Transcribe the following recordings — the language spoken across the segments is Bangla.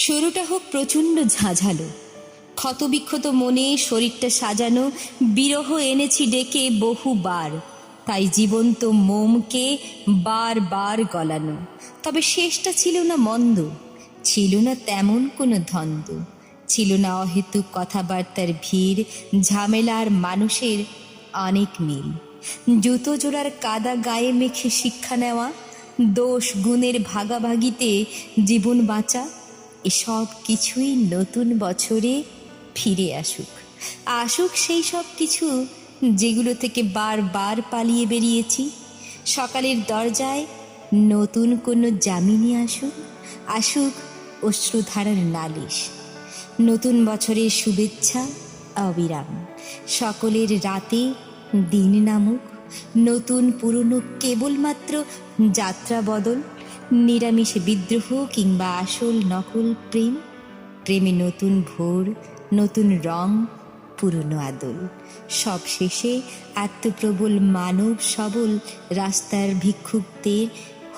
শুরুটা হোক প্রচণ্ড ঝাঁঝালো। ক্ষতবিক্ষত মনে শরীরটা সাজানো, বিরহ এনেছি ডেকে বহুবার। তাই জীবন্ত মোমকে বারবার গলানো। তবে শেষটা ছিল না মন্দ, ছিল না তেমন কোনো ধন্দ। ছিল না অহেতুক কথাবার্তার ভিড়, ঝামেলার মানুষের অনেক মিল। জুতো জোড়ার কাদা গায়ে মেখে শিক্ষা নেওয়া, দোষ গুণের ভাগাভাগিতে জীবন বাঁচা এসব কিছুই নতুন বছরে ফিরে আসুক। আসুক সেই সব কিছু যেগুলো থেকে বারবার পালিয়ে বেরিয়েছি। সকালের দরজায় নতুন কোনো জামিনী আসুক আসুক অশ্রুধারার নালিশ। নতুন বছরের শুভেচ্ছা, অবিরাম। সকলের রাতে দিন নামুক, নতুন পুরনো কেবলমাত্র যাত্রা বদল। নিরামিষে বিদ্রোহ কিংবা আসল নকল প্রেম, প্রেমে নতুন ভোর, নতুন রং, পুরনো আদল। সব শেষে আত্মপ্রবল মানব সবল রাস্তার ভিক্ষুকদের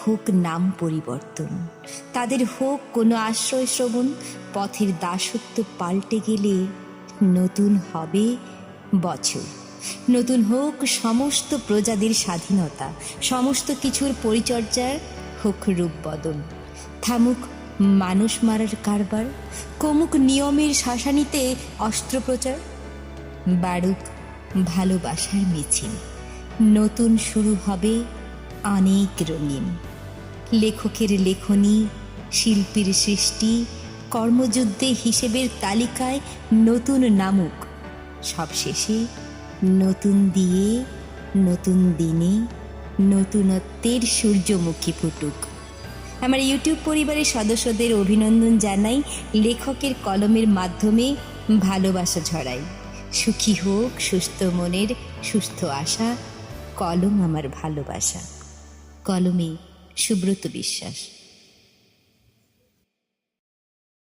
হোক নাম পরিবর্তন। তাদের হোক কোনো আশ্রয় শ্রবণ, পথের দাসত্ব পাল্টে গেলে নতুন হবে বছর। নতুন হোক সমস্ত প্রজাদের স্বাধীনতা, সমস্ত কিছুর পরিচর্যার হোক রূপ বদল। থামুক মানুষ মারার কারবার, কমুক নিয়মের শাসানিতে অস্ত্রপ্রচার বাড়ুক ভালোবাসার মিছিল। নতুন শুরু হবে অনেক রঙিন। লেখকের লেখনী, শিল্পীর সৃষ্টি, কর্মযুদ্ধে হিসেবের তালিকায় নতুন নামুক। সবশেষে নতুন দিয়ে, নতুন দিনে নতুনত্বের সূর্যমুখী ফুটুক। আমার ইউটিউব পরিবারের সদস্যদের অভিনন্দন জানাই, লেখকের কলমের মাধ্যমে ভালোবাসা ছড়াই। সুখী হোক, সুস্থ মনের সুস্থ আশা, কলম আমার ভালোবাসা। কলমে সুব্রত বিশ্বাস।